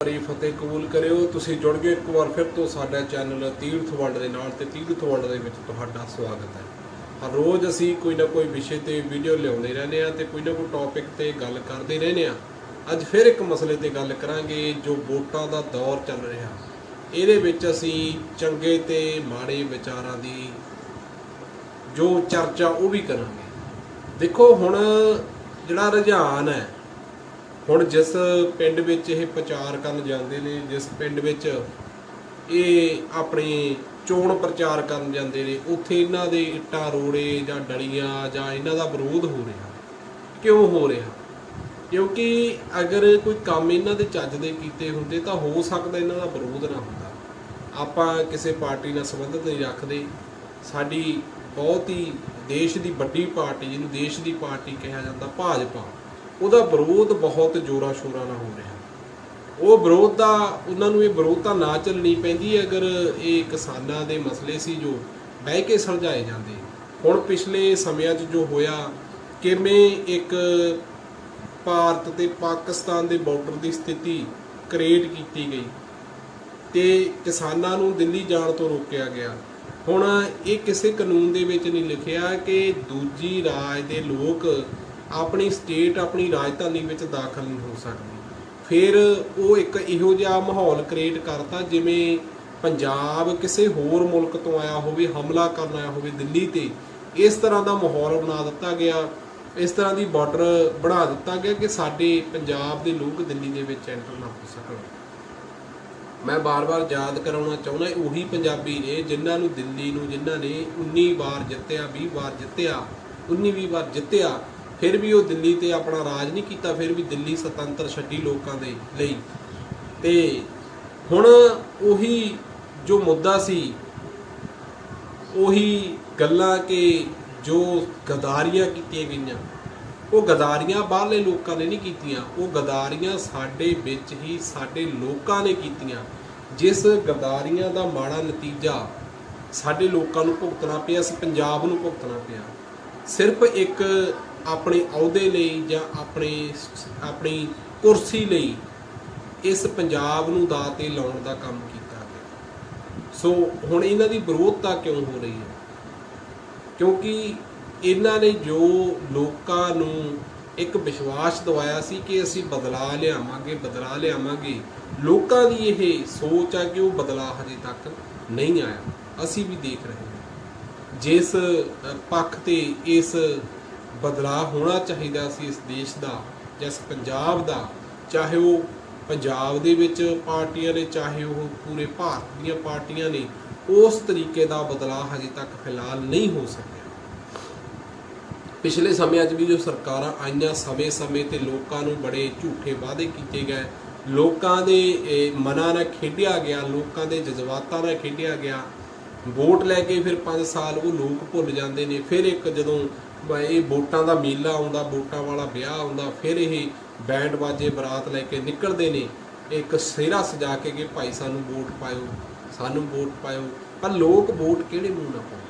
ਵਾਰੀ ਫਤਿਹ ਕਬੂਲ ਕਰਿਓ। ਤੁਸੀਂ ਜੁੜ ਗਏ ਇੱਕ ਵਾਰ ਫਿਰ ਤੋਂ ਸਾਡਾ ਚੈਨਲ ਤੀਰਥ ਵੰਡ ਦੇ ਨਾਲ ਤੇ ਤੀਰਥ ਵੰਡ ਦੇ ਵਿੱਚ ਤੁਹਾਡਾ ਸਵਾਗਤ ਹੈ। ਹਰ ਰੋਜ਼ ਅਸੀਂ ਕੋਈ ਨਾ ਕੋਈ ਵਿਸ਼ੇ ਤੇ ਵੀਡੀਓ ਲਿਆਉਂਦੇ ਰਹਿੰਦੇ ਆ ਤੇ ਕੋਈ ਨਾ ਕੋਈ ਟੌਪਿਕ ਤੇ ਗੱਲ ਕਰਦੇ ਰਹਿੰਦੇ ਆ ਅੱਜ ਫਿਰ ਇੱਕ ਮਸਲੇ ਤੇ ਗੱਲ ਕਰਾਂਗੇ ਜੋ ਵੋਟਾਂ ਦਾ ਦੌਰ ਚੱਲ ਰਿਹਾ। ਇਹਦੇ ਵਿੱਚ ਅਸੀਂ ਚੰਗੇ ਤੇ ਮਾੜੇ ਵਿਚਾਰਾਂ ਦੀ ਜੋ ਚਰਚਾ ਉਹ ਵੀ ਕਰਾਂਗੇ। ਦੇਖੋ ਹੁਣ ਜਿਹੜਾ ਰੁਝਾਨ ਹੈ ਹੁਣ ਜਿਸ ਪਿੰਡ ਵਿੱਚ ਇਹ ਪ੍ਰਚਾਰ ਕਰਨ ਜਾਂਦੇ ਨੇ, ਜਿਸ ਪਿੰਡ ਵਿੱਚ ਇਹ ਆਪਣੀ ਚੋਣ ਪ੍ਰਚਾਰ ਕਰਨ ਜਾਂਦੇ ਨੇ, ਉੱਥੇ ਇਹਨਾਂ ਦੇ ਇੱਟਾਂ ਰੋੜੇ ਜਾਂ ਡਲੀਆਂ ਜਾਂ ਇਹਨਾਂ ਦਾ ਵਿਰੋਧ ਹੋ ਰਿਹਾ। ਕਿਉਂ ਹੋ ਰਿਹਾ? ਕਿਉਂਕਿ ਅਗਰ ਕੋਈ ਕੰਮ ਇਹਨਾਂ ਦੇ ਚੱਜ ਦੇ ਕੀਤੇ ਹੁੰਦੇ ਤਾਂ ਹੋ ਸਕਦਾ ਇਹਨਾਂ ਦਾ ਵਿਰੋਧ ਨਾ ਹੁੰਦਾ। ਆਪਾਂ ਕਿਸੇ ਪਾਰਟੀ ਨਾਲ ਸੰਬੰਧਿਤ ਨਹੀਂ ਰੱਖਦੇ। ਸਾਡੀ ਬਹੁਤ ਹੀ ਦੇਸ਼ ਦੀ ਵੱਡੀ ਪਾਰਟੀ, ਜਿਹਨੂੰ ਦੇਸ਼ ਦੀ ਪਾਰਟੀ ਕਿਹਾ ਜਾਂਦਾ, ਭਾਜਪਾ। ਉਹਦਾ ਵਿਰੋਧ ਬਹੁਤ ਜ਼ੋਰਾਂ ਸ਼ੋਰਾਂ ਨਾਲ ਹੋ ਰਿਹਾ। ਉਹ ਵਿਰੋਧ ਦਾ, ਉਹਨਾਂ ਨੂੰ ਇਹ ਵਿਰੋਧਤਾ ਨਾ ਚੱਲਣੀ ਪੈਂਦੀ, ਅਗਰ ਇਹ ਕਿਸਾਨਾਂ ਦੇ ਮਸਲੇ ਸੀ ਜੋ ਬਹਿ ਕੇ ਸੁਲਝਾਏ ਜਾਂਦੇ। ਹੁਣ ਪਿਛਲੇ ਸਮਿਆਂ 'ਚ ਜੋ ਹੋਇਆ, ਕਿਵੇਂ ਇੱਕ ਭਾਰਤ ਤੇ ਪਾਕਿਸਤਾਨ ਦੇ ਬਾਰਡਰ ਦੀ ਸਥਿਤੀ ਕ੍ਰੀਏਟ ਕੀਤੀ ਗਈ ਤੇ ਕਿਸਾਨਾਂ ਨੂੰ ਦਿੱਲੀ ਜਾਣ ਤੋਂ ਰੋਕਿਆ ਗਿਆ। ਹੁਣ ਇਹ ਕਿਸੇ ਕਾਨੂੰਨ ਦੇ ਵਿੱਚ ਨਹੀਂ ਲਿਖਿਆ ਕਿ ਦੂਜੀ ਰਾਜ ਦੇ ਲੋਕ ਆਪਣੀ ਸਟੇਟ ਆਪਣੀ ਰਾਜਧਾਨੀ ਵਿੱਚ ਦਾਖਲ ਨਹੀਂ ਹੋ ਸਕਦੀ। ਫਿਰ ਉਹ ਇੱਕ ਇਹੋ ਜਿਹਾ ਮਾਹੌਲ ਕ੍ਰੀਏਟ ਕਰਤਾ ਜਿਵੇਂ ਪੰਜਾਬ ਕਿਸੇ ਹੋਰ ਮੁਲਕ ਤੋਂ ਆਇਆ ਹੋਵੇ, ਹਮਲਾ ਕਰਨ ਆਇਆ ਹੋਵੇ ਦਿੱਲੀ ਤੇ, ਇਸ ਤਰ੍ਹਾਂ ਦਾ ਮਾਹੌਲ ਬਣਾ ਦਿੱਤਾ ਗਿਆ। ਇਸ ਤਰ੍ਹਾਂ ਦੀ ਬਾਰਡਰ ਬਣਾ ਦਿੱਤਾ ਗਿਆ ਕਿ ਸਾਡੇ ਪੰਜਾਬ ਦੇ ਲੋਕ ਦਿੱਲੀ ਦੇ ਵਿੱਚ ਐਂਟਰ ਨਾ ਹੋ ਸਕਣ। ਮੈਂ ਬਾਰ-ਬਾਰ ਯਾਦ ਕਰਾਉਣਾ ਚਾਹੁੰਦਾ, ਉਹੀ ਪੰਜਾਬੀ ਨੇ ਜਿਨ੍ਹਾਂ ਨੂੰ ਦਿੱਲੀ ਨੂੰ, ਜਿਨ੍ਹਾਂ ਨੇ 19 ਵਾਰ ਜਿੱਤਿਆ 20 ਵਾਰ ਜਿੱਤਿਆ 19-20 ਵਾਰ ਜਿੱਤਿਆ ਫਿਰ ਵੀ ਉਹ ਦਿੱਲੀ ਤੇ ਆਪਣਾ ਰਾਜ ਨਹੀਂ ਕੀਤਾ, ਫਿਰ ਵੀ ਦਿੱਲੀ ਸੁਤੰਤਰ ਛੱਡੀ ਲੋਕਾਂ ਦੇ ਲਈ। ਤੇ ਹੁਣ ਉਹੀ ਜੋ ਮੁੱਦਾ ਸੀ, ਉਹੀ ਗੱਲਾਂ ਕਿ ਜੋ ਗਦਾਰੀਆਂ ਕੀਤੀਆਂ ਗਈਆਂ, ਉਹ ਗਦਾਰੀਆਂ ਬਾਹਰਲੇ ਲੋਕਾਂ ਨੇ ਨਹੀਂ ਕੀਤੀਆਂ, ਉਹ ਗਦਾਰੀਆਂ ਸਾਡੇ ਵਿੱਚ ਹੀ ਸਾਡੇ ਲੋਕਾਂ ਨੇ ਕੀਤੀਆਂ। ਜਿਸ ਗਦਾਰੀਆਂ ਦਾ ਮਾੜਾ ਨਤੀਜਾ ਸਾਡੇ ਲੋਕਾਂ ਨੂੰ ਭੁਗਤਣਾ ਪਿਆ ਸੀ ਪੰਜਾਬ ਨੂੰ ਭੁਗਤਣਾ ਪਿਆ। ਸਿਰਫ ਇੱਕ ਆਪਣੇ ਅਹੁਦੇ ਲਈ ਜਾਂ ਆਪਣੇ ਆਪਣੀ ਕੁਰਸੀ ਲਈ ਇਸ ਪੰਜਾਬ ਨੂੰ ਦਾਅ ਤੇ ਲਾਉਣ ਦਾ ਕੰਮ ਕੀਤਾ ਗਿਆ। ਸੋ ਹੁਣ ਇਹਨਾਂ ਦੀ ਵਿਰੋਧਤਾ ਕਿਉਂ ਹੋ ਰਹੀ ਹੈ? ਕਿਉਂਕਿ ਇਹਨਾਂ ਨੇ ਜੋ ਲੋਕਾਂ ਨੂੰ ਇੱਕ ਵਿਸ਼ਵਾਸ ਦਵਾਇਆ ਸੀ ਕਿ ਅਸੀਂ ਬਦਲਾ ਲਿਆਵਾਂਗੇ ਬਦਲਾ ਲਿਆਵਾਂਗੇ, ਲੋਕਾਂ ਦੀ ਇਹ ਸੋਚ ਆ ਕਿ ਉਹ ਬਦਲਾ ਹਜੇ ਤੱਕ ਨਹੀਂ ਆਇਆ। ਅਸੀਂ ਵੀ ਦੇਖ ਰਹੇ ਹਾਂ। ਜਿਸ ਪੱਖ ਤੇ ਇਸ ਬਦਲਾਅ ਹੋਣਾ ਚਾਹੀਦਾ ਸੀ ਇਸ ਦੇਸ਼ ਦਾ ਜਿਸ ਪੰਜਾਬ ਦਾ, ਚਾਹੇ ਉਹ ਪੰਜਾਬ ਦੇ ਵਿੱਚ ਪਾਰਟੀਆਂ ਨੇ, ਚਾਹੇ ਉਹ ਪੂਰੇ ਭਾਰਤ ਦੀਆਂ ਪਾਰਟੀਆਂ ਨੇ, ਉਸ ਤਰੀਕੇ ਦਾ ਬਦਲਾਅ ਹਜੇ ਤੱਕ ਫਿਲਹਾਲ ਨਹੀਂ ਹੋ ਸਕਿਆ। ਪਿਛਲੇ ਸਮਿਆਂ 'ਚ ਵੀ ਜੋ ਸਰਕਾਰਾਂ ਆਈਆਂ, ਸਮੇਂ-ਸਮੇਂ ਤੇ ਲੋਕਾਂ ਨੂੰ ਬੜੇ ਝੂਠੇ ਵਾਅਦੇ ਕੀਤੇ ਗਏ। ਲੋਕਾਂ ਦੇ ਮਨਾਂ ਨਾਲ ਖੇਡਿਆ ਗਿਆ, ਲੋਕਾਂ ਦੇ ਜਜ਼ਬਾਤਾਂ ਨਾਲ ਖੇਡਿਆ ਗਿਆ। ਵੋਟ ਲੈ ਕੇ ਫਿਰ 5 ਸਾਲ ਉਹ ਲੋਕ ਭੁੱਲ ਜਾਂਦੇ ਨੇ। ਫਿਰ ਇੱਕ ਜਦੋਂ ਇਹ ਵੋਟਾਂ ਦਾ ਮੇਲਾ ਆਉਂਦਾ, ਵੋਟਾਂ ਵਾਲਾ ਵਿਆਹ ਆਉਂਦਾ, ਫਿਰ ਇਹ ਬੈਂਡ ਬਾਜੇ ਬਰਾਤ ਲੈ ਕੇ ਨਿਕਲਦੇ ਨੇ। ਇੱਕ ਸਿਹਰਾ ਸਜਾ ਕੇ ਕਿ ਭਾਈ ਸਾਨੂੰ ਵੋਟ ਪਾਇਓ, ਸਾਨੂੰ ਵੋਟ ਪਾਇਓ। ਪਰ ਲੋਕ ਵੋਟ ਕਿਹੜੇ ਮੂੰਹ ਨਾਲ ਪਾਉਣ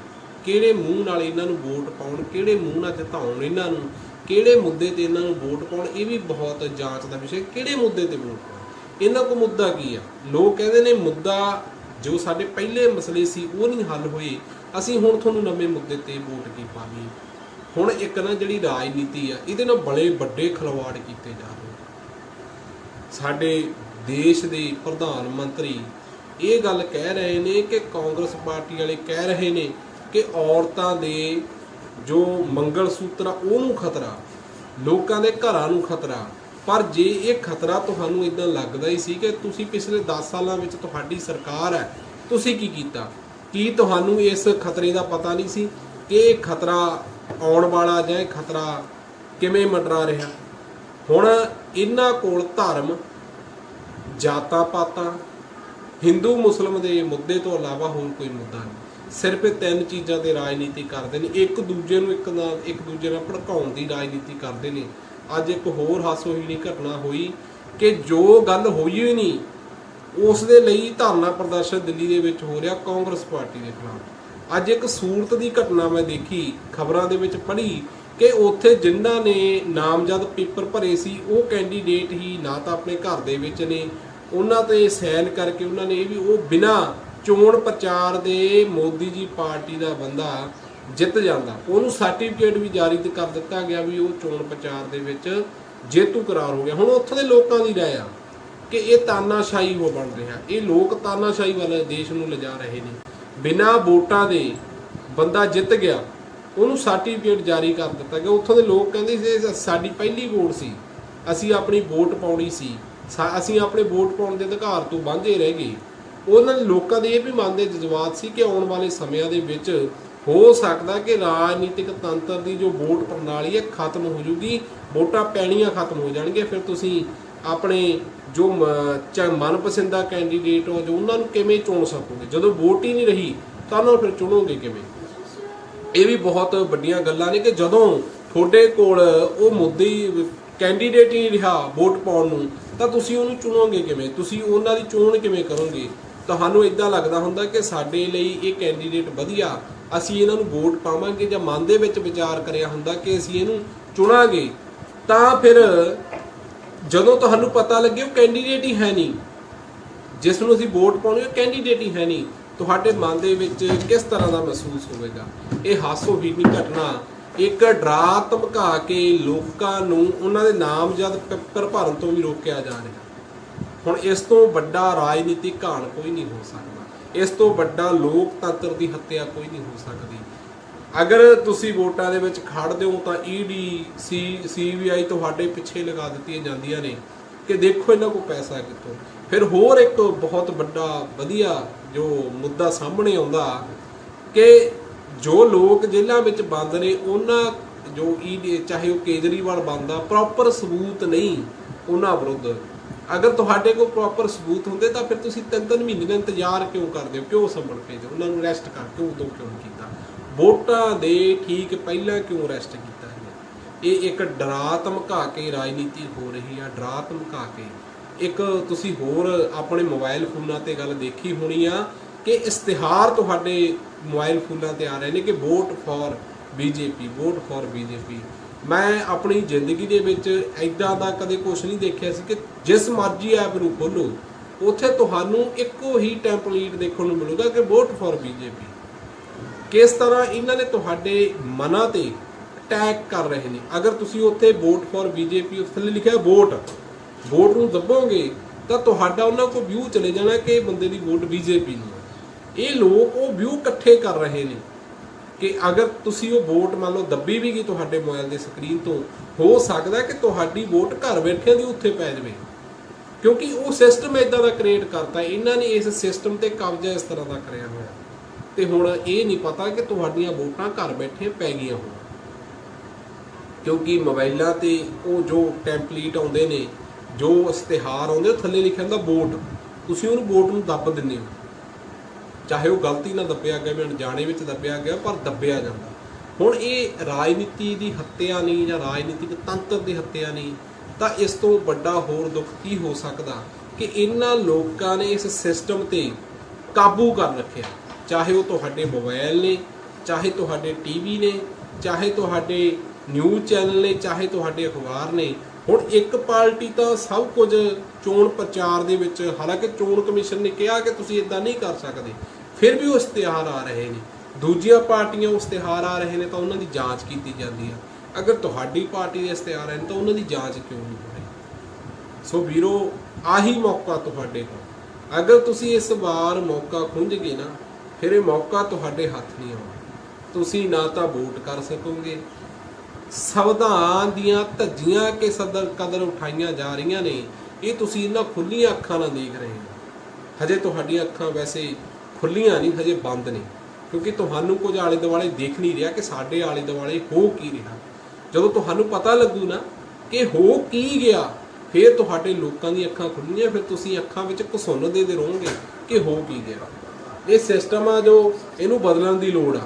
ਕਿਹੜੇ ਮੂੰਹ ਨਾਲ ਇਹਨਾਂ ਨੂੰ ਵੋਟ ਪਾਉਣ, ਕਿਹੜੇ ਮੂੰਹ ਨਾਲ ਜਿਤਾਉਣ ਇਹਨਾਂ ਨੂੰ? ਕਿਹੜੇ ਮੁੱਦੇ ਤੇ ਇਹਨਾਂ ਨੂੰ ਵੋਟ ਪਾਉਣ? ਇਹ ਵੀ ਬਹੁਤ ਜਾਂਚ ਦਾ ਵਿਸ਼ਾ ਕਿਹੜੇ ਮੁੱਦੇ ਤੇ ਵੋਟ ਪਾਉਣ? ਇਹਨਾਂ ਕੋ ਮੁੱਦਾ ਕੀ ਆ? ਲੋਕ ਕਹਿੰਦੇ ਨੇ ਮੁੱਦਾ ਜੋ ਸਾਡੇ ਪਹਿਲੇ ਮਸਲੇ ਸੀ, ਉਹ ਨਹੀਂ ਹੱਲ ਹੋਏ। ਅਸੀਂ ਹੁਣ ਤੁਹਾਨੂੰ ਨਵੇਂ ਮੁੱਦੇ ਤੇ ਵੋਟ ਕੀ ਪਾਣੀ ਹੁਣ ਇੱਕ ਨਾ ਜਿਹੜੀ ਰਾਜਨੀਤੀ ਆ, ਇਹਦੇ ਨਾਲ ਬੜੇ ਵੱਡੇ ਖਿਲਵਾੜ ਕੀਤੇ ਜਾ ਰਹੇ ਸਾਡੇ ਦੇਸ਼ ਦੇ ਪ੍ਰਧਾਨ ਮੰਤਰੀ ਇਹ ਗੱਲ ਕਹਿ ਰਹੇ ਨੇ ਕਿ ਕਾਂਗਰਸ ਪਾਰਟੀ ਵਾਲੇ ਕਹਿ ਰਹੇ ਨੇ ਕਿ ਔਰਤਾਂ ਦੇ ਜੋ ਮੰਗਲ ਸੂਤਰ ਆ, ਉਹਨੂੰ ਖਤਰਾ, ਲੋਕਾਂ ਦੇ ਘਰਾਂ ਨੂੰ ਖਤਰਾ। ਪਰ ਜੇ ਇਹ ਖਤਰਾ ਤੁਹਾਨੂੰ ਇਦਾਂ ਲੱਗਦਾ ਹੀ ਸੀ ਕਿ ਤੁਸੀਂ ਪਿਛਲੇ 10 ਸਾਲਾਂ ਵਿੱਚ ਤੁਹਾਡੀ ਸਰਕਾਰ ਹੈ, ਤੁਸੀਂ ਕੀ ਕੀਤਾ? ਕੀ ਤੁਹਾਨੂੰ ਇਸ ਖਤਰੇ ਦਾ ਪਤਾ ਨਹੀਂ ਸੀ ਕਿ ਇਹ ਖਤਰਾ ਆਉਣ ਵਾਲਾ ਜਾਂ ਖਤਰਾ ਕਿਵੇਂ ਮੰਡਰਾ ਰਿਹਾ? ਹੁਣ ਇਹਨਾਂ ਕੋਲ ਧਰਮ, ਜਾਤਾਂ ਪਾਤਾਂ, ਹਿੰਦੂ ਮੁਸਲਮ ਦੇ ਮੁੱਦੇ ਤੋਂ ਇਲਾਵਾ ਹੋਰ ਕੋਈ ਮੁੱਦਾ ਨਹੀਂ। ਸਿਰਫ ਇਹ ਤਿੰਨ ਚੀਜ਼ਾਂ ਤੇ ਰਾਜਨੀਤੀ ਕਰਦੇ ਨੇ। ਇੱਕ ਦੂਜੇ ਨੂੰ ਇੱਕ ਨਾਲ, ਇੱਕ ਦੂਜੇ ਨਾਲ ਭੜਕਾਉਣ ਦੀ ਰਾਜਨੀਤੀ ਕਰਦੇ ਨੇ। ਅੱਜ ਇੱਕ ਹੋਰ ਹਾਸੋਹੀਣੀ ਘਟਨਾ ਹੋਈ ਕਿ ਜੋ ਗੱਲ ਹੋਈ ਹੀ ਨਹੀਂ, ਉਸ ਦੇ ਲਈ ਧਰਨਾ ਪ੍ਰਦਰਸ਼ਨ ਦਿੱਲੀ ਦੇ ਵਿੱਚ ਹੋ ਰਿਹਾ ਕਾਂਗਰਸ ਪਾਰਟੀ ਦੇ ਖਿਲਾਫ। ਅੱਜ ਇੱਕ ਸੂਰਤ ਦੀ ਘਟਨਾ ਮੈਂ ਦੇਖੀ, ਖਬਰਾਂ ਦੇ ਵਿੱਚ ਪੜ੍ਹੀ ਕਿ ਉੱਥੇ ਜਿਨ੍ਹਾਂ ਨੇ ਨਾਮਜ਼ਦ ਪੇਪਰ ਭਰੇ ਸੀ, ਉਹ ਕੈਂਡੀਡੇਟ ਹੀ ਨਾ ਤਾਂ ਆਪਣੇ ਘਰ ਦੇ ਵਿੱਚ ਨੇ। ਉਹਨਾਂ ਤੇ ਸਾਈਨ ਕਰਕੇ ਉਹਨਾਂ ਨੇ ਇਹ ਵੀ ਉਹ ਬਿਨਾ ਚੋਣ ਪ੍ਰਚਾਰ ਦੇ ਮੋਦੀ ਜੀ ਪਾਰਟੀ ਦਾ ਬੰਦਾ ਜਿੱਤ ਜਾਂਦਾ। ਉਹਨੂੰ ਸਰਟੀਫਿਕੇਟ ਵੀ ਜਾਰੀ ਕਰ ਦਿੱਤਾ ਗਿਆ ਵੀ ਉਹ ਚੋਣ ਪ੍ਰਚਾਰ ਦੇ ਵਿੱਚ ਜੇਤੂ ਕਰਾਰ ਹੋ ਗਿਆ। ਹੁਣ ਉੱਥੋਂ ਦੇ ਲੋਕਾਂ ਦੀ ਰਾਏ ਆ ਕਿ ਇਹ ਤਾਨਾਸ਼ਾਹੀ ਹੋ ਬਣ ਰਿਹਾ। ਇਹ ਲੋਕ ਤਾਨਾਸ਼ਾਹੀ ਵਾਲੇ ਦੇਸ਼ ਨੂੰ ਲਿਜਾ ਰਹੇ ਨੇ। ਬਿਨਾਂ ਵੋਟਾਂ ਦੇ ਬੰਦਾ ਜਿੱਤ ਗਿਆ, ਉਹਨੂੰ ਸਰਟੀਫਿਕੇਟ ਜਾਰੀ ਕਰ ਦਿੱਤਾ ਗਿਆ। ਉੱਥੋਂ ਦੇ ਲੋਕ ਕਹਿੰਦੇ ਸੀ ਸਾਡੀ ਪਹਿਲੀ ਵੋਟ ਸੀ। ਅਸੀਂ ਆਪਣੀ ਵੋਟ ਪਾਉਣੀ ਸੀ। ਸਾ- ਅਸੀਂ ਆਪਣੇ ਵੋਟ ਪਾਉਣ ਦੇ ਅਧਿਕਾਰ ਤੋਂ ਵਾਂਝੇ ਰਹਿ ਗਏ। ਉਹਨਾਂ ਦੇ ਲੋਕਾਂ ਦੇ ਇਹ ਵੀ ਮਨ ਦੇ ਜਜ਼ਬਾਤ ਸੀ ਕਿ ਆਉਣ ਵਾਲੇ ਸਮਿਆਂ ਦੇ ਵਿੱਚ ਹੋ ਸਕਦਾ ਕਿ ਰਾਜਨੀਤਿਕ ਤੰਤਰ ਦੀ ਜੋ ਵੋਟ ਪ੍ਰਣਾਲੀ ਹੈ, ਖਤਮ ਹੋ ਜੂਗੀ। ਵੋਟਾਂ ਪੈਣੀਆਂ ਖਤਮ ਹੋ ਜਾਣਗੀਆਂ। ਫਿਰ ਤੁਸੀਂ ਆਪਣੇ ਜੋ ਮ- ਚ- ਮਨਪਸੰਦਾ ਕੈਂਡੀਡੇਟ ਹੋ ਜੋ ਉਹਨਾਂ ਨੂੰ ਕਿਵੇਂ ਚੁਣ ਸਕੋਗੇ? ਜਦੋਂ ਵੋਟ ਹੀ ਨਹੀਂ ਰਹੀ, ਤਾਂ ਉਹਨਾਂ ਨੂੰ ਫਿਰ ਚੁਣੋਗੇ ਕਿਵੇਂ? ਇਹ ਵੀ ਬਹੁਤ ਵੱਡੀਆਂ ਗੱਲਾਂ ਨੇ ਕਿ ਜਦੋਂ ਤੁਹਾਡੇ ਕੋਲ ਉਹ ਮੁੱਦੇ ਕੈਂਡੀਡੇਟ ਹੀ ਰਿਹਾ ਵੋਟ ਪਾਉਣ ਨੂੰ, ਤਾਂ ਤੁਸੀਂ ਉਹਨੂੰ ਚੁਣੋਗੇ ਕਿਵੇਂ? ਤੁਸੀਂ ਉਹਨਾਂ ਦੀ ਚੋਣ ਕਿਵੇਂ ਕਰੋਗੇ? ਤੁਹਾਨੂੰ ਇਦਾਂ ਲੱਗਦਾ ਹੁੰਦਾ ਕਿ ਸਾਡੇ ਲਈ ਇਹ ਕੈਂਡੀਡੇਟ ਵਧੀਆ, ਅਸੀਂ ਇਹਨਾਂ ਨੂੰ ਵੋਟ ਪਾਵਾਂਗੇ ਜਾਂ ਮਨ ਦੇ ਵਿੱਚ ਵਿਚਾਰ ਕਰਿਆ ਹੁੰਦਾ ਕਿ ਅਸੀਂ ਇਹਨੂੰ ਚੁਣਾਂਗੇ, ਤਾਂ ਫਿਰ ਜਦੋਂ ਤੁਹਾਨੂੰ ਪਤਾ ਲੱਗੇ ਉਹ ਕੈਂਡੀਡੇਟ ਹੀ ਹੈ ਨਹੀਂ, ਜਿਸ ਨੂੰ ਅਸੀਂ ਵੋਟ ਪਾਉਣੀ, ਉਹ ਕੈਂਡੀਡੇਟ ਹੀ ਹੈ ਨਹੀਂ, ਤੁਹਾਡੇ ਮਨ ਦੇ ਵਿੱਚ ਕਿਸ ਤਰ੍ਹਾਂ ਦਾ ਮਹਿਸੂਸ ਹੋਵੇਗਾ? ਇਹ ਹਾਸੋਹੀਣੀ ਘਟਨਾ, ਇੱਕ ਡਰਾ ਧਮਕਾ ਕੇ ਲੋਕਾਂ ਨੂੰ ਉਹਨਾਂ ਦੇ ਨਾਮਜ਼ਦ ਪੇਪਰ ਭਰਨ ਤੋਂ ਵੀ ਰੋਕਿਆ ਜਾ ਰਿਹਾ। ਹੁਣ ਇਸ ਤੋਂ ਵੱਡਾ ਰਾਜਨੀਤਿਕ ਘਾਣ ਕੋਈ ਨਹੀਂ ਹੋ ਸਕਦਾ। ਇਸ ਤੋਂ ਵੱਡਾ ਲੋਕਤੰਤਰ ਦੀ ਹੱਤਿਆ ਕੋਈ ਨਹੀਂ ਹੋ ਸਕਦੀ। ਅਗਰ ਤੁਸੀਂ ਵੋਟਾਂ ਦੇ ਵਿੱਚ ਖੜਦੇ ਹੋ ਤਾਂ ਈਡੀ ਸੀ ਸੀਬੀਆਈ ਤੁਹਾਡੇ ਪਿੱਛੇ ਲਗਾ ਦਿੱਤੀਆਂ ਜਾਂਦੀਆਂ ਨੇ ਕਿ ਦੇਖੋ ਇਹਨਾਂ ਕੋਲ ਪੈਸਾ ਕਿੱਥੋਂ। ਫਿਰ ਹੋਰ ਇੱਕ ਬਹੁਤ ਵੱਡਾ, ਵਧੀਆ ਜੋ ਮੁੱਦਾ ਸਾਹਮਣੇ ਆਉਂਦਾ ਕਿ ਜੋ ਲੋਕ ਜੇਲ੍ਹਾਂ ਵਿੱਚ ਬੰਦ ਨੇ, ਉਹਨਾਂ ਜੋ ਈਡੀ ਚਾਹੇ ਉਹ ਕੇਜਰੀਵਾਲ ਬੰਦਾ ਪ੍ਰੋਪਰ ਸਬੂਤ ਨਹੀਂ ਉਹਨਾਂ ਵਿਰੁੱਧ। ਅਗਰ ਤੁਹਾਡੇ ਕੋਲ ਪ੍ਰੋਪਰ ਸਬੂਤ ਹੁੰਦੇ ਤਾਂ ਫਿਰ ਤੁਸੀਂ ਤਿੰਨ ਤਿੰਨ ਮਹੀਨੇ ਦਾ ਇੰਤਜ਼ਾਰ ਕਿਉਂ ਕਰਦੇ ਹੋ? ਕਿਉਂ ਸੰਭਲ ਕੇ ਹੋ? ਉਹਨਾਂ ਨੂੰ ਅਰੈਸਟ ਕਰਕੇ ਉਦੋਂ ਕਿਉਂ ਨਹੀਂ ਕੀਤਾ? ਵੋਟਾਂ ਦੇ ਠੀਕ ਪਹਿਲਾਂ ਕਿਉਂ ਅਰੈਸਟ ਕੀਤਾ ਹੈ? ਇਹ ਇੱਕ ਡਰਾ ਧਮਕਾ ਕੇ ਰਾਜਨੀਤੀ ਹੋ ਰਹੀ ਆ, ਡਰਾ ਧਮਕਾ ਕੇ। ਇੱਕ ਤੁਸੀਂ ਹੋਰ ਆਪਣੇ ਮੋਬਾਈਲ ਫੋਨਾਂ ਤੇ ਗੱਲ ਦੇਖੀ ਹੋਣੀ ਆ ਕਿ ਇਸ਼ਤਿਹਾਰ ਤੁਹਾਡੇ ਮੋਬਾਈਲ ਫੋਨਾਂ ਤੇ ਆ ਰਹੇ ਨੇ ਕਿ vote for BJP vote for BJP ਮੈਂ ਆਪਣੀ ਜ਼ਿੰਦਗੀ ਦੇ ਵਿੱਚ ਐਦਾਂ ਦਾ ਕਦੇ ਕੁਝ ਨਹੀਂ ਦੇਖਿਆ ਸੀ ਕਿ ਜਿਸ ਮਰਜ਼ੀ ਐਪ ਨੂੰ ਖੋਲੋ, ਉੱਥੇ ਤੁਹਾਨੂੰ ਇੱਕੋ ਹੀ ਟੈਂਪਲੇਟ ਦੇਖਣ ਨੂੰ ਮਿਲੂਗਾ ਕਿ ਵੋਟ ਫਾਰ ਬੀਜੇਪੀ ਕਿਸ ਤਰ੍ਹਾਂ ਇਹਨਾਂ ਨੇ ਤੁਹਾਡੇ ਮਨਾਂ ਤੇ ਅਟੈਕ ਕਰ ਰਹੇ ਨੇ? ਅਗਰ ਤੁਸੀਂ ਉੱਥੇ ਵੋਟ ਫॉर ਬੀਜੇਪੀ ਉਸ ਥੱਲੇ ਲਿਖਿਆ ਵੋਟ ਵੋਟ ਨੂੰ ਦੱਬੋਗੇ, ਤਾਂ ਤੁਹਾਡਾ ਉਹਨਾਂ ਕੋਲ ਵਿਊ ਚਲੇ ਜਾਣਾ ਕਿ ਇਹ ਬੰਦੇ ਦੀ ਵੋਟ ਬੀਜੇਪੀ ਨੂੰ ਹੈ। ਇਹ ਲੋਕ ਉਹ ਵਿਊ ਇਕੱਠੇ ਕਰ ਰਹੇ ਨੇ ਕਿ ਅਗਰ ਤੁਸੀਂ ਉਹ ਵੋਟ ਮੰਨ ਲਓ ਦੱਬੀ ਵੀ ਗਈ ਤੁਹਾਡੇ ਮੋਬਾਈਲ ਦੇ ਸਕਰੀਨ ਤੋਂ, ਹੋ ਸਕਦਾ ਕਿ ਤੁਹਾਡੀ ਵੋਟ ਘਰ ਬੈਠਿਆਂ ਦੀ ਉੱਥੇ ਪੈ ਜਾਵੇ। ਕਿਉਂਕਿ ਉਹ ਸਿਸਟਮ ਇਦਾਂ ਦਾ ਕ੍ਰੀਏਟ ਕਰਤਾ, ਇਹਨਾਂ ਨੇ ਇਸ ਸਿਸਟਮ ਤੇ ਕਬਜ਼ਾ ਇਸ ਤਰ੍ਹਾਂ ਦਾ ਕਰਿਆ ਹੋਇਆ। ਤੇ ਹੁਣ ਇਹ ਨਹੀਂ ਪਤਾ ਕਿ ਤੁਹਾਡੀਆਂ ਵੋਟਾਂ ਘਰ ਬੈਠੇ ਪੈ ਗਈਆਂ ਹੋਣ। ਕਿਉਂਕਿ ਮੋਬਾਈਲਾਂ ਤੇ ਉਹ ਜੋ ਟੈਂਪਲੇਟ ਆਉਂਦੇ ਨੇ, ਜੋ ਇਸ਼ਤਿਹਾਰ ਆਉਂਦੇ ਉਹ ਥੱਲੇ ਲਿਖਿਆ ਹੁੰਦਾ ਵੋਟ। ਤੁਸੀਂ ਉਹਨੂੰ ਵੋਟ ਨੂੰ ਦੱਬ ਦਿੰਦੇ ਹੋ। ਚਾਹੇ ਉਹ ਗਲਤੀ ਨਾਲ ਦੱਬਿਆ ਗਿਆ ਵੀ ਅਣਜਾਣੇ ਵਿੱਚ ਦੱਬਿਆ ਗਿਆ, ਪਰ ਦੱਬਿਆ ਜਾਂਦਾ। ਹੁਣ ਇਹ ਰਾਜਨੀਤੀ ਦੀ ਹੱਤਿਆ ਨਹੀਂ ਜਾਂ ਰਾਜਨੀਤਿਕ ਤੰਤਰ ਦੀ ਹੱਤਿਆ ਨਹੀਂ, ਤਾਂ ਇਸ ਤੋਂ ਵੱਡਾ ਹੋਰ ਦੁੱਖ ਕੀ ਹੋ ਸਕਦਾ ਕਿ ਇਹਨਾਂ ਲੋਕਾਂ ਨੇ ਇਸ ਸਿਸਟਮ ਤੇ ਕਾਬੂ ਕਰ ਰੱਖਿਆ? ਚਾਹੇ ਉਹ ਤੁਹਾਡੇ ਮੋਬਾਈਲ ਨੇ, ਚਾਹੇ ਤੁਹਾਡੇ ਟੀਵੀ ਨੇ, ਚਾਹੇ ਤੁਹਾਡੇ ਨਿਊਜ਼ ਚੈਨਲ ਨੇ, ਚਾਹੇ ਤੁਹਾਡੇ ਅਖਬਾਰ ਨੇ, ਹੁਣ ਇੱਕ ਪਾਰਟੀ ਤਾਂ ਸਭ ਕੁਝ ਚੋਣ ਪ੍ਰਚਾਰ ਦੇ ਵਿੱਚ, ਹਾਲਾਂਕਿ ਚੋਣ ਕਮਿਸ਼ਨ ਨੇ ਕਿਹਾ ਕਿ ਤੁਸੀਂ ਇਦਾਂ ਨਹੀਂ ਕਰ ਸਕਦੇ, ਫਿਰ ਵੀ ਉਹ ਇਸ਼ਤਿਹਾਰ ਆ ਰਹੇ ਨੇ। ਦੂਜੀਆਂ ਪਾਰਟੀਆਂ ਇਸ਼ਤਿਹਾਰ ਆ ਰਹੇ ਨੇ ਤਾਂ ਉਹਨਾਂ ਦੀ ਜਾਂਚ ਕੀਤੀ ਜਾਂਦੀ ਆ। ਅਗਰ ਤੁਹਾਡੀ ਪਾਰਟੀ ਦੇ ਇਸ਼ਤਿਹਾਰ ਹਨ ਤਾਂ ਉਹਨਾਂ ਦੀ ਜਾਂਚ ਕਿਉਂ ਨਹੀਂ ਹੋ ਰਹੀ? ਸੋ ਵੀਰੋ, ਆਹੀ ਮੌਕਾ ਤੁਹਾਡੇ ਕੋਲ। ਅਗਰ ਤੁਸੀਂ ਇਸ ਵਾਰ ਮੌਕਾ ਖੁੰਝ ਗਏ ਨਾ ਫਿਰ ਇਹ ਮੌਕਾ ਤੁਹਾਡੇ ਹੱਥ ਨਹੀਂ ਆਉਣਾ। ਤੁਸੀਂ ਨਾ ਤਾਂ ਵੋਟ ਕਰ ਸਕੋਗੇ। ਸੰਵਿਧਾਨ ਦੀਆਂ ਧੱਜੀਆਂ ਕੇ ਸਦਰ ਕਦਰ ਉਠਾਈਆਂ ਜਾ ਰਹੀਆਂ ਨੇ, ਇਹ ਤੁਸੀਂ ਇਹਨਾਂ ਖੁੱਲੀਆਂ ਅੱਖਾਂ ਨਾਲ ਦੇਖ ਰਹੇ ਹੋ। ਹਜੇ ਤੁਹਾਡੀਆਂ ਅੱਖਾਂ ਵੈਸੇ ਖੁੱਲੀਆਂ ਨਹੀਂ, ਹਜੇ ਬੰਦ ਨੇ। ਕਿਉਂਕਿ ਤੁਹਾਨੂੰ ਕੁਝ ਆਲੇ ਦੁਆਲੇ ਦੇਖ ਨਹੀਂ ਰਿਹਾ ਕਿ ਸਾਡੇ ਆਲੇ ਦੁਆਲੇ ਹੋ ਕੀ ਰਿਹਾ। ਜਦੋਂ ਤੁਹਾਨੂੰ ਪਤਾ ਲੱਗੂ ਨਾ ਕਿ ਹੋ ਕੀ ਗਿਆ, ਫਿਰ ਤੁਹਾਡੇ ਲੋਕਾਂ ਦੀਆਂ ਅੱਖਾਂ ਖੁੱਲਣੀਆਂ ਫਿਰ ਤੁਸੀਂ ਅੱਖਾਂ ਵਿੱਚ ਘਸੁੰਨ ਦੇ ਦੇ ਰਹੋਗੇ ਕਿ ਹੋ ਕੀ ਗਿਆ। ਇਹ ਸਿਸਟਮ ਆ ਜੋ ਇਹਨੂੰ ਬਦਲਣ ਦੀ ਲੋੜ ਆ।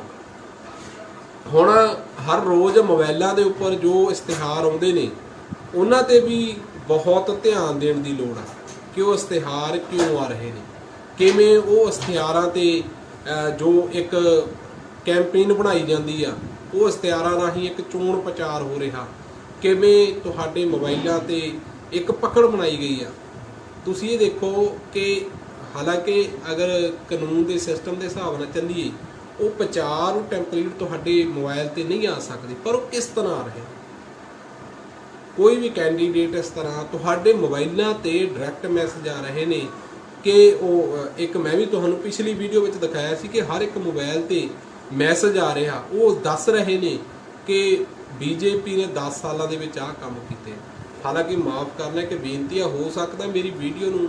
ਹੁਣ ਹਰ ਰੋਜ਼ ਮੋਬਾਈਲਾਂ ਦੇ ਉੱਪਰ ਜੋ ਇਸ਼ਤਿਹਾਰ ਆਉਂਦੇ ਨੇ, ਉਹਨਾਂ ਤੇ ਵੀ ਬਹੁਤ ਧਿਆਨ ਦੇਣ ਦੀ ਲੋੜ ਆ ਕਿ ਉਹ ਇਸ਼ਤਿਹਾਰ ਕਿਉਂ ਆ ਰਹੇ ਨੇ। ਕਿਵੇਂ ਉਹ ਇਸ਼ਤਿਹਾਰਾਂ ਤੇ ਜੋ ਇੱਕ ਕੈਂਪੇਨ ਬਣਾਈ ਜਾਂਦੀ ਆ, ਉਹ ਇਸ਼ਤਿਹਾਰਾਂ ਰਾਹੀਂ ਇੱਕ ਚੋਣ ਪ੍ਰਚਾਰ ਹੋ ਰਿਹਾ। ਕਿਵੇਂ ਤੁਹਾਡੇ ਮੋਬਾਈਲਾਂ ਤੇ ਇੱਕ ਪਕੜ ਬਣਾਈ ਗਈ ਆ। ਤੁਸੀਂ ਇਹ ਦੇਖੋ ਕਿ ਹਾਲਾਂਕਿ ਅਗਰ ਕਾਨੂੰਨ ਦੇ ਸਿਸਟਮ ਦੇ ਹਿਸਾਬ ਨਾਲ ਚੱਲੀਏ, ਉਹ ਪ੍ਰਚਾਰ ਉਹ ਟੈਂਪਲੇਟ ਤੁਹਾਡੇ ਮੋਬਾਈਲ ਤੇ ਨਹੀਂ ਆ ਸਕਦੇ, ਪਰ ਉਹ ਕਿਸ ਤਰ੍ਹਾਂ ਆ ਰਿਹਾ? ਕੋਈ ਵੀ ਕੈਂਡੀਡੇਟ ਇਸ ਤਰ੍ਹਾਂ ਤੁਹਾਡੇ ਮੋਬਾਈਲਾਂ ਤੇ ਡਾਇਰੈਕਟ ਮੈਸੇਜ ਆ ਰਹੇ ਨੇ ਕਿ ਉਹ ਇੱਕ ਮੈਂ ਵੀ ਤੁਹਾਨੂੰ ਪਿਛਲੀ ਵੀਡੀਓ ਵਿੱਚ ਦਿਖਾਇਆ ਸੀ ਕਿ ਹਰ ਇੱਕ ਮੋਬਾਈਲ ਤੇ ਮੈਸੇਜ ਆ ਰਿਹਾ, ਉਹ ਦੱਸ ਰਹੇ ਨੇ ਕਿ ਬੀਜੇਪੀ ਨੇ 10 ਸਾਲਾਂ ਦੇ ਵਿੱਚ ਆਹ ਕੰਮ ਕੀਤੇ। ਹਾਲਾਂਕਿ ਮਾਫ ਕਰਨਾ ਕਿ ਬੇਨਤੀ ਆ, ਹੋ ਸਕਦਾ ਮੇਰੀ ਵੀਡੀਓ ਨੂੰ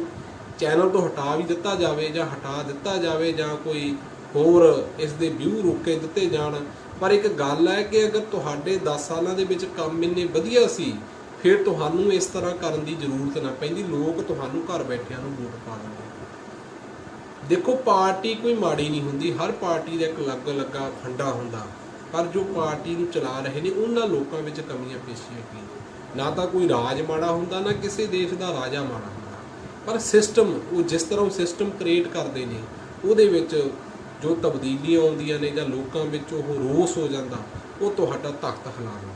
ਚੈਨਲ ਤੋਂ ਹਟਾ ਵੀ ਦਿੱਤਾ ਜਾਵੇ ਜਾਂ ਹਟਾ ਦਿੱਤਾ ਜਾਵੇ ਜਾਂ ਕੋਈ ਹੋਰ ਇਸ ਦੇ ਵਿਊ ਰੋਕੇ ਦਿੱਤੇ ਜਾਣ। ਪਰ ਇੱਕ ਗੱਲ ਹੈ ਕਿ ਅਗਰ ਤੁਹਾਡੇ 10 ਸਾਲਾਂ ਦੇ ਵਿੱਚ ਕੰਮ ਇੰਨੇ ਵਧੀਆ ਸੀ, ਫਿਰ ਤੁਹਾਨੂੰ ਇਸ ਤਰ੍ਹਾਂ ਕਰਨ ਦੀ ਜ਼ਰੂਰਤ ਨਾ ਪੈਂਦੀ। ਲੋਕ ਤੁਹਾਨੂੰ ਘਰ ਬੈਠਿਆਂ ਨੂੰ ਵੋਟ ਪਾ ਦਿੰਦੇ ਦੇਖੋ, ਪਾਰਟੀ ਕੋਈ ਮਾੜੀ ਨਹੀਂ ਹੁੰਦੀ। ਹਰ ਪਾਰਟੀ ਦਾ ਇੱਕ ਅਲੱਗ ਲੱਗਾ ਫੰਡਾ ਹੁੰਦਾ। ਪਰ ਜੋ ਪਾਰਟੀ ਨੂੰ ਚਲਾ ਰਹੇ ਨੇ, ਉਹਨਾਂ ਲੋਕਾਂ ਵਿੱਚ ਕਮੀਆਂ ਪੇਸ਼ੀਆਂ ਕੀ ਨਾ ਤਾਂ ਕੋਈ ਰਾਜ ਮਾੜਾ ਹੁੰਦਾ, ਨਾ ਕਿਸੇ ਦੇਸ਼ ਦਾ ਰਾਜਾ ਮਾੜਾ ਹੁੰਦਾ। ਪਰ ਸਿਸਟਮ, ਉਹ ਜਿਸ ਤਰ੍ਹਾਂ ਉਹ ਸਿਸਟਮ ਕ੍ਰੀਏਟ ਕਰਦੇ ਨੇ, ਉਹਦੇ ਵਿੱਚ ਜੋ ਤਬਦੀਲੀਆਂ ਆਉਂਦੀਆਂ ਨੇ ਜਾਂ ਲੋਕਾਂ ਵਿੱਚ ਉਹ ਰੋਸ ਹੋ ਜਾਂਦਾ, ਉਹ ਤੁਹਾਡਾ ਤਖਤ ਹਿਲਾ ਦਿੰਦਾ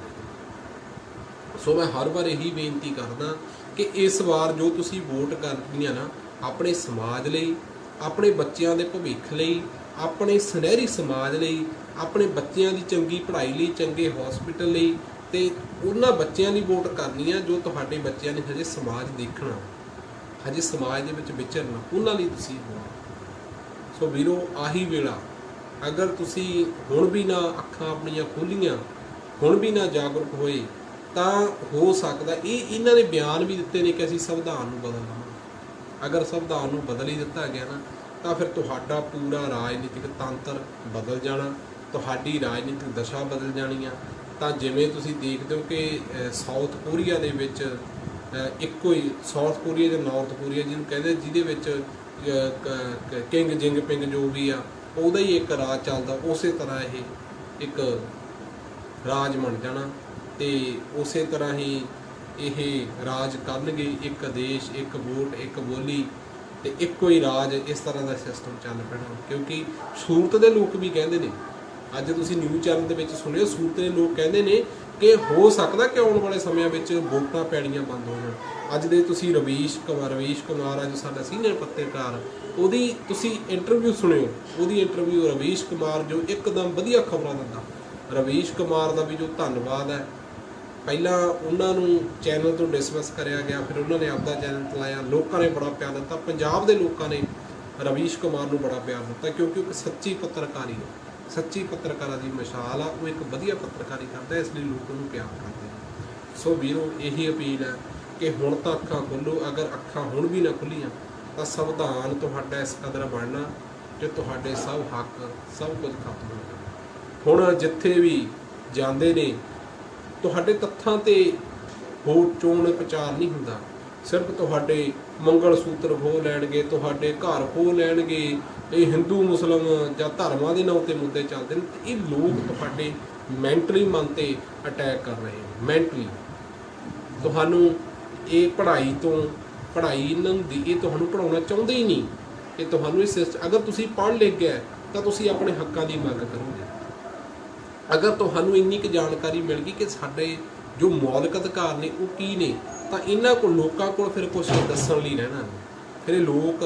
ਸੋ ਮੈਂ ਹਰ ਵਾਰ ਇਹੀ ਬੇਨਤੀ ਕਰਦਾ ਕਿ ਇਸ ਵਾਰ ਜੋ ਤੁਸੀਂ ਵੋਟ ਕਰਨੀਆਂ ਨਾ, ਆਪਣੇ ਸਮਾਜ ਲਈ, ਆਪਣੇ ਬੱਚਿਆਂ ਦੇ ਭਵਿੱਖ ਲਈ, ਆਪਣੇ ਸੁਨਹਿਰੀ ਸਮਾਜ ਲਈ, ਆਪਣੇ ਬੱਚਿਆਂ ਦੀ ਚੰਗੀ ਪੜ੍ਹਾਈ ਲਈ, ਚੰਗੇ ਹਸਪੀਟਲ ਲਈ ਤੇ ਉਹਨਾਂ ਬੱਚਿਆਂ ਦੀ ਵੋਟ ਕਰਨੀ ਆ ਜੋ ਤੁਹਾਡੇ ਬੱਚਿਆਂ ਨੇ ਹਜੇ ਸਮਾਜ ਦੇਖਣਾ। ਹਜੇ ਸਮਾਜ ਦੇ ਵਿੱਚ ਵਿਚਰਨਾ ਉਹਨਾਂ ਲਈ ਤੁਸੀਂ ਹੋ ਸੋ ਵੀਰੋ, ਆਹੀ ਵੇਲਾ, ਅਗਰ ਤੁਸੀਂ ਹੁਣ ਵੀ ਨਾ ਅੱਖਾਂ ਆਪਣੀਆਂ ਖੋਲੀਆਂ, ਹੁਣ ਵੀ ਨਾ ਜਾਗਰੂਕ ਹੋਏ, ਤਾਂ ਹੋ ਸਕਦਾ, ਇਹ ਇਹਨਾਂ ਨੇ ਬਿਆਨ ਵੀ ਦਿੱਤੇ ਨੇ ਕਿ ਅਸੀਂ ਸੰਵਿਧਾਨ ਨੂੰ ਬਦਲ ਲਵਾਂਗੇ ਅਗਰ ਸੰਵਿਧਾਨ ਨੂੰ ਬਦਲ ਹੀ ਦਿੱਤਾ ਗਿਆ ਨਾ, ਤਾਂ ਫਿਰ ਤੁਹਾਡਾ ਪੂਰਾ ਰਾਜਨੀਤਿਕ ਤੰਤਰ ਬਦਲ ਜਾਣਾ, ਤੁਹਾਡੀ ਰਾਜਨੀਤਿਕ ਦਸ਼ਾ ਬਦਲ ਜਾਣੀ ਆ। ਤਾਂ ਜਿਵੇਂ ਤੁਸੀਂ ਦੇਖਦੇ ਹੋ ਕਿ ਸਾਊਥ ਕੋਰੀਆ ਦੇ ਵਿੱਚ ਇੱਕੋ ਹੀ ਸਾਊਥ ਕੋਰੀਆ ਜਾਂ ਨਾਰਥ ਕੋਰੀਆ ਜਿਹਨੂੰ ਕਹਿੰਦੇ, ਜਿਹਦੇ ਵਿੱਚ ਕਿੰਗ ਜਿੰਗ ਪਿੰਗ ਜੋ ਵੀ ਆ, ਉਹਦਾ ਹੀ ਇੱਕ ਰਾਜ ਚੱਲਦਾ, ਉਸੇ ਤਰ੍ਹਾਂ ਇਹ ਇੱਕ ਰਾਜ ਬਣ ਜਾਣਾ ਤੇ ਉਸੇ ਤਰ੍ਹਾਂ ਹੀ ਇਹ ਰਾਜ ਕਰਨਗੇ, ਇੱਕ ਦੇਸ਼, ਇੱਕ ਵੋਟ, ਇੱਕ ਬੋਲੀ ਤੇ ਇੱਕੋ ਹੀ ਰਾਜ ਇਸ ਤਰ੍ਹਾਂ ਦਾ ਸਿਸਟਮ ਚੱਲ ਪੈਣਾ। ਕਿਉਂਕਿ ਸੂਰਤ ਦੇ ਲੋਕ ਵੀ ਕਹਿੰਦੇ ਨੇ, ਅੱਜ ਤੁਸੀਂ ਨਿਊਜ਼ ਚੈਨਲ ਦੇ ਵਿੱਚ ਸੁਣਿਓ ਸੂਰਤ ਦੇ ਲੋਕ ਕਹਿੰਦੇ ਨੇ ਕਿ ਹੋ ਸਕਦਾ ਕਿ ਆਉਣ ਵਾਲੇ ਸਮਿਆਂ ਵਿੱਚ ਵੋਟਾਂ ਪੈਣੀਆਂ ਬੰਦ ਹੋ ਜਾਣ? ਅੱਜ ਦੇ ਤੁਸੀਂ ਰਵੀਸ਼ ਕੁਮਾਰ ਰਵੀਸ਼ ਕੁਮਾਰ ਅੱਜ ਸਾਡਾ ਸੀਨੀਅਰ ਪੱਤਰਕਾਰ, ਉਹਦੀ ਤੁਸੀਂ ਇੰਟਰਵਿਊ ਸੁਣਿਓ। ਉਹਦੀ ਇੰਟਰਵਿਊ ਰਵੀਸ਼ ਕੁਮਾਰ ਜੋ ਇੱਕਦਮ ਵਧੀਆ ਖਬਰਾਂ ਦਿੰਦਾ। ਰਵੀਸ਼ ਕੁਮਾਰ ਦਾ ਵੀ ਜੋ ਧੰਨਵਾਦ ਹੈ। ਪਹਿਲਾਂ ਉਹਨਾਂ ਨੂੰ ਚੈਨਲ ਤੋਂ ਡਿਸਮਿਸ ਕਰਿਆ ਗਿਆ, ਫਿਰ ਉਹਨਾਂ ਨੇ ਆਪਦਾ ਚੈਨਲ ਚਲਾਇਆ। ਲੋਕਾਂ ਨੇ ਬੜਾ ਪਿਆਰ ਦਿੱਤਾ। ਪੰਜਾਬ ਦੇ ਲੋਕਾਂ ਨੇ ਰਵੀਸ਼ ਕੁਮਾਰ ਨੂੰ ਬੜਾ ਪਿਆਰ ਦਿੱਤਾ, ਕਿਉਂਕਿ ਉਹ ਇੱਕ ਸੱਚੀ ਪੱਤਰਕਾਰੀ ਹੈ। ਸੱਚੀ ਪੱਤਰਕਾਰਾਂ ਦੀ ਮਿਸਾਲ ਆ, ਉਹ ਇੱਕ ਵਧੀਆ ਪੱਤਰਕਾਰੀ ਕਰਦਾ ਇਸ ਲਈ ਲੋਕ ਉਹਨੂੰ ਪਿਆਰ ਕਰਦੇ ਸੋ ਵੀਰੋ, ਇਹੀ ਅਪੀਲ ਹੈ ਕਿ ਹੁਣ ਤਾਂ ਅੱਖਾਂ ਖੋਲੋ, ਅਗਰ ਅੱਖਾਂ ਹੁਣ ਵੀ ਨਾ ਖੁੱਲੀਆਂ, ਤਾਂ ਸੰਵਿਧਾਨ ਤੁਹਾਡਾ ਇਸ ਕਦਰ ਬਣਨਾ ਕਿ ਤੁਹਾਡੇ ਸਭ ਹੱਕ, ਸਭ ਕੁਝ ਖਤਮ ਹੋ ਜਾਣਾ। ਹੁਣ ਜਿੱਥੇ ਵੀ ਜਾਂਦੇ ਨੇ, ਤੁਹਾਡੇ ਤੱਥਾਂ ਤੇ ਹੋਰ ਚੋਣ ਪ੍ਰਚਾਰ ਨਹੀਂ ਹੁੰਦਾ। ਸਿਰਫ ਤੁਹਾਡੇ ਮੰਗਲ ਸੂਤਰ ਖੋਹ ਲੈਣਗੇ, ਤੁਹਾਡੇ ਘਰ ਖੋਹ ਲੈਣਗੇ। ਇਹ ਹਿੰਦੂ, ਮੁਸਲਮ ਜਾਂ ਧਰਮਾਂ ਦੇ ਨਾਂ ਤੇ ਮੁੱਦੇ ਚੱਲਦੇ ਨੇ ਤੇ ਇਹ ਲੋਕ ਤੁਹਾਡੇ ਮੈਂਟਲੀ ਮਨ ਤੇ ਅਟੈਕ ਕਰ ਰਹੇ ਨੇ, ਮੈਂਟਲੀ। ਤੁਹਾਨੂੰ ਇਹ ਪੜ੍ਹਾਈ ਤੋਂ, ਪੜ੍ਹਾਈ ਇਹਨਾਂ ਦੀ, ਇਹ ਤੁਹਾਨੂੰ ਪੜਾਉਣਾ ਚਾਹੁੰਦੇ ਹੀ ਨਹੀਂ ਇਹ ਤੁਹਾਨੂੰ ਇਹ ਸਿਸਟ, ਅਗਰ ਤੁਸੀਂ ਪੜ੍ਹ ਲਿਖ ਗਿਆ ਤਾਂ ਤੁਸੀਂ ਆਪਣੇ ਹੱਕਾਂ ਦੀ ਮੰਗ ਕਰੋਗੇ। ਅਗਰ ਤੁਹਾਨੂੰ ਇੰਨੀ ਕੁ ਜਾਣਕਾਰੀ ਮਿਲ ਗਈ ਕਿ ਸਾਡੇ ਜੋ ਮੌਲਿਕ ਅਧਿਕਾਰ ਨੇ ਉਹ ਕੀ ਨੇ ਤਾਂ ਇਹਨਾਂ ਕੋਲ ਲੋਕਾਂ ਕੋਲ ਫਿਰ ਕੁਝ ਦੱਸਣ ਲਈ ਰਹਿਣਾ ਫਿਰ ਇਹ ਲੋਕ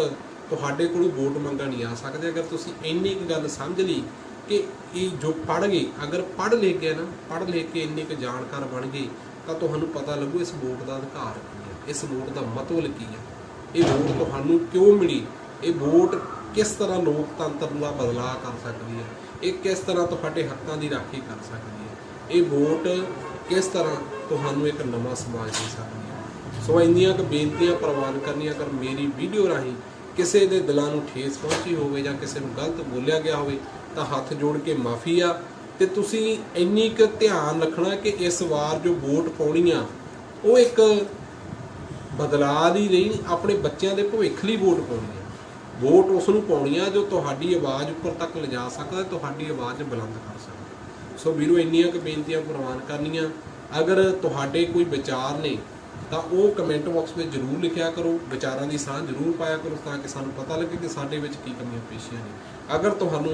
ਤੁਹਾਡੇ ਕੋਲੋਂ ਵੋਟ ਮੰਗਣ ਨਹੀਂ ਆ ਸਕਦੇ। ਅਗਰ ਤੁਸੀਂ ਇੰਨੀ ਕੁ ਗੱਲ ਸਮਝ ਲਈ ਕਿ ਇਹ ਜੋ ਪੜ੍ਹ ਗਏ, ਅਗਰ ਪੜ੍ਹ ਲਿਖ ਗਏ ਨਾ, ਪੜ੍ਹ ਲਿਖ ਕੇ ਇੰਨੇ ਕੁ ਜਾਣਕਾਰ ਬਣ ਗਏ, ਤਾਂ ਤੁਹਾਨੂੰ ਪਤਾ ਲੱਗੂ ਇਸ ਵੋਟ ਦਾ ਅਧਿਕਾਰ ਕੀ ਹੈ, ਇਸ ਵੋਟ ਦਾ ਮਤਲਬ ਕੀ ਹੈ। ਇਹ ਵੋਟ ਤੁਹਾਨੂੰ ਕਿਉਂ ਮਿਲੀ? ਇਹ ਵੋਟ ਕਿਸ ਤਰ੍ਹਾਂ ਲੋਕਤੰਤਰ ਦਾ ਬਦਲਾਅ ਕਰ ਸਕਦੀ ਹੈ? ਇਹ ਕਿਸ ਤਰ੍ਹਾਂ ਤੁਹਾਡੇ ਹੱਕਾਂ ਦੀ ਰਾਖੀ ਕਰ ਸਕਦੀ ਹੈ? ਇਹ ਵੋਟ ਕਿਸ ਤਰ੍ਹਾਂ ਤੁਹਾਨੂੰ ਇੱਕ ਨਵਾਂ ਸਮਾਜ ਦੇ ਸਕਦੀ ਹੈ ਸੋ ਇੰਨੀਆਂ ਕੁ ਬੇਨਤੀਆਂ ਪ੍ਰਵਾਨ ਕਰਨੀਆਂ ਅਗਰ ਮੇਰੀ ਵੀਡੀਓ ਰਾਹੀਂ ਕਿਸੇ ਦੇ ਦਿਲਾਂ ਨੂੰ ਠੇਸ ਪਹੁੰਚੀ ਹੋਵੇ ਜਾਂ ਕਿਸੇ ਨੂੰ ਗਲਤ ਬੋਲਿਆ ਗਿਆ ਹੋਵੇ, ਤਾਂ ਹੱਥ ਜੋੜ ਕੇ ਮਾਫੀ ਆ। ਤੇ ਤੁਸੀਂ ਇੰਨੀ ਕੁ ਧਿਆਨ ਰੱਖਣਾ ਕਿ ਇਸ ਵਾਰ ਜੋ ਵੋਟ ਪਾਉਣੀ ਆ ਉਹ ਇੱਕ ਬਦਲਾਅ ਦੀ ਨਹੀਂ, ਆਪਣੇ ਬੱਚਿਆਂ ਦੇ ਭਵਿੱਖ ਲਈ ਵੋਟ ਪਾਉਣੀ ਆ ਵੋਟ ਉਸ ਨੂੰ ਪਾਉਣੀ ਆ ਜੋ ਤੁਹਾਡੀ ਆਵਾਜ਼ ਉੱਪਰ ਤੱਕ ਲਿਜਾ ਸਕਦਾ ਤੁਹਾਡੀ ਆਵਾਜ਼ ਬੁਲੰਦ ਕਰ ਸਕਦਾ। ਸੋ ਵੀਰੋ, ਇੰਨੀਆਂ ਕੁ ਬੇਨਤੀਆਂ ਪ੍ਰਵਾਨ ਕਰਨੀਆਂ। ਅਗਰ ਤੁਹਾਡੇ ਕੋਈ ਵਿਚਾਰ ਨੇ ਤਾਂ ਉਹ ਕਮੈਂਟ ਬਾਕਸ ਵਿੱਚ ਜਰੂਰ ਲਿਖਿਆ ਕਰੋ, ਵਿਚਾਰਾਂ ਦੀ ਸਾਂਝ ਜਰੂਰ ਪਾਇਆ ਕਰੋ ਤਾਂ ਕਿ ਸਾਨੂੰ ਪਤਾ ਲੱਗੇ ਕਿ ਸਾਡੇ ਵਿੱਚ ਕੀ ਕਮੀਆਂ ਪੇਸ਼ੀਆਂ ਨੇ। ਅਗਰ ਤੁਹਾਨੂੰ